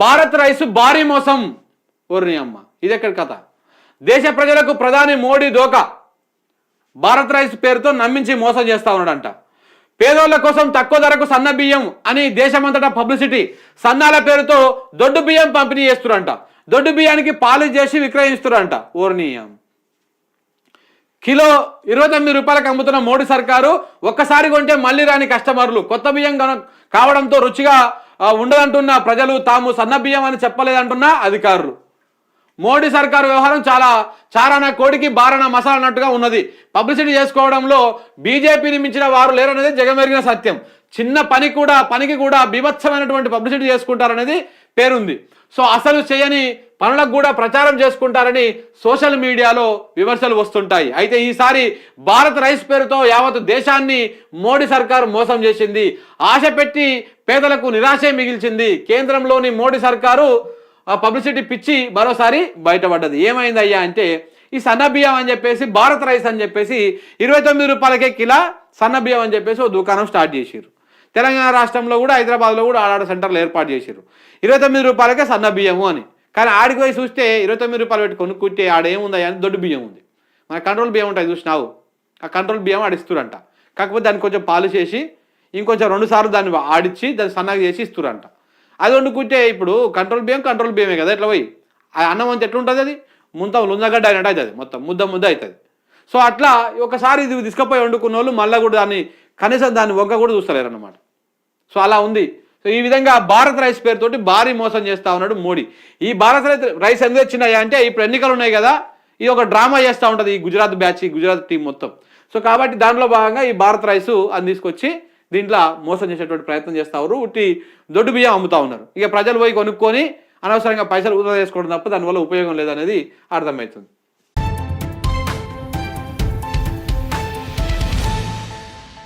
Bharat rice భారీ మోసం. ఓర్ని అమ్మ. ఇది ఎక్కడ కథ? దేశ ప్రజలకు ప్రధాని మోడీ దోకా. భారత్ రైస్ పేరుతో నమ్మించి మోసం చేస్తా ఉన్నాడంట. పేదోళ్ళ కోసం తక్కువ ధరకు సన్న బియ్యం అని దేశమంతటా పబ్లిసిటీ సన్నాల పేరుతో దొడ్డు బియ్యం పంపిణీ చేస్తురంట. దొడ్డు బియ్యానికి పాలు చేసి విక్రయిస్తురంట. ఓర్నీయం కిలో ఇరవై తొమ్మిది రూపాయలకు అమ్ముతున్న మోడీ సర్కారు ఒక్కసారి కొంటే మళ్ళీ రాని కస్టమర్లు. కొత్త బియ్యం కావడంతో రుచిగా ఉండదంటున్న ప్రజలు తాము సన్నబియ్యం అని చెప్పలేదంటున్న అధికారులు. మోడీ సర్కారు వ్యవహారం చాలా చారాన కోడికి బారణ మసాలా అన్నట్టుగా ఉన్నది. పబ్లిసిటీ చేసుకోవడంలో బీజేపీని మించిన వారు లేరనేది జగమెరిగిన సత్యం. చిన్న పని కూడా పనికి కూడా బీభత్సమైనటువంటి పబ్లిసిటీ చేసుకుంటారనేది పేరుంది. సో అసలు చేయని పనులకు కూడా ప్రచారం చేసుకుంటారని సోషల్ మీడియాలో విమర్శలు వస్తుంటాయి. అయితే ఈసారి భారత్ రైస్ పేరుతో యావత్ దేశాన్ని మోడీ సర్కారు మోసం చేసింది. ఆశ పెట్టి పేదలకు నిరాశే మిగిల్చింది. కేంద్రంలోని మోడీ సర్కారు పబ్లిసిటీ పిచ్చి మరోసారి బయటపడ్డది. ఏమైంది అయ్యా అంటే ఈ సన్న బియ్యం అని చెప్పేసి భారత్ రైస్ అని చెప్పేసి ఇరవై తొమ్మిది రూపాయలకే కిలా సన్న బియ్యం అని చెప్పేసి ఓ దుకాణం స్టార్ట్ చేసిర్రు. తెలంగాణ రాష్ట్రంలో కూడా హైదరాబాద్లో కూడా ఆడాడ సెంటర్లు ఏర్పాటు చేసిరు ఇరవై తొమ్మిది రూపాయలకే సన్న బియ్యము అని. కానీ ఆడికి పోయి చూస్తే ఇరవై తొమ్మిది రూపాయలు పెట్టి కొనుక్కుంటే ఆడేముందా అని దొడ్డు బియ్యం ఉంది. మన కంట్రోల్ బియ్యం ఉంటుంది చూసినావు ఆ కంట్రోల్ బియ్యం ఆడిస్తురంట కాకపోతే దాన్ని కొంచెం పాలు చేసి ఇంకొంచెం రెండు సార్లు దాన్ని ఆడిచ్చి దాన్ని సన్నగా చేసి ఇస్తురంట. అది వండుకుంటే ఇప్పుడు కంట్రోల్ బియ్యం కంట్రోల్ బియ్యమే కదా ఎట్లా పోయి? ఆ అన్నం అంతా ఎట్లుంటుంది అది? ముంత లుంజగడ్డ అయినట్టు అవుతుంది మొత్తం ముద్ద ముద్ద అవుతుంది. సో అట్లా ఒకసారి ఇది తీసుకుపోయి వండుకున్న వాళ్ళు మళ్ళీ కూడా దాన్ని కనీసం దాన్ని వంక కూడా చూస్తలేరు అన్నమాట సో అలా ఉంది. సో ఈ విధంగా భారత్ రైస్ పేరుతోటి భారీ మోసం చేస్తా ఉన్నాడు మోడీ. ఈ భారత్ రైస్ రైస్ ఎందుకు వచ్చినాయి అంటే ఇప్పుడు ఎన్నికలు ఉన్నాయి కదా ఇది ఒక డ్రామా చేస్తూ ఉంటుంది ఈ గుజరాత్ బ్యాచ్ ఈ గుజరాత్ టీం మొత్తం. సో కాబట్టి దాంట్లో భాగంగా ఈ భారత్ రైస్ అని తీసుకొచ్చి దీంట్లో మోసం చేసేటువంటి ప్రయత్నం చేస్తా ఉన్నారు. ఉట్టి దొడ్డు బియ్యం అమ్ముతా ఉన్నారు. ఇక ప్రజలు పోయి కొనుక్కొని అనవసరంగా పైసలు వృధా చేసుకోవడం తప్ప దానివల్ల ఉపయోగం లేదనేది అర్థమవుతుంది.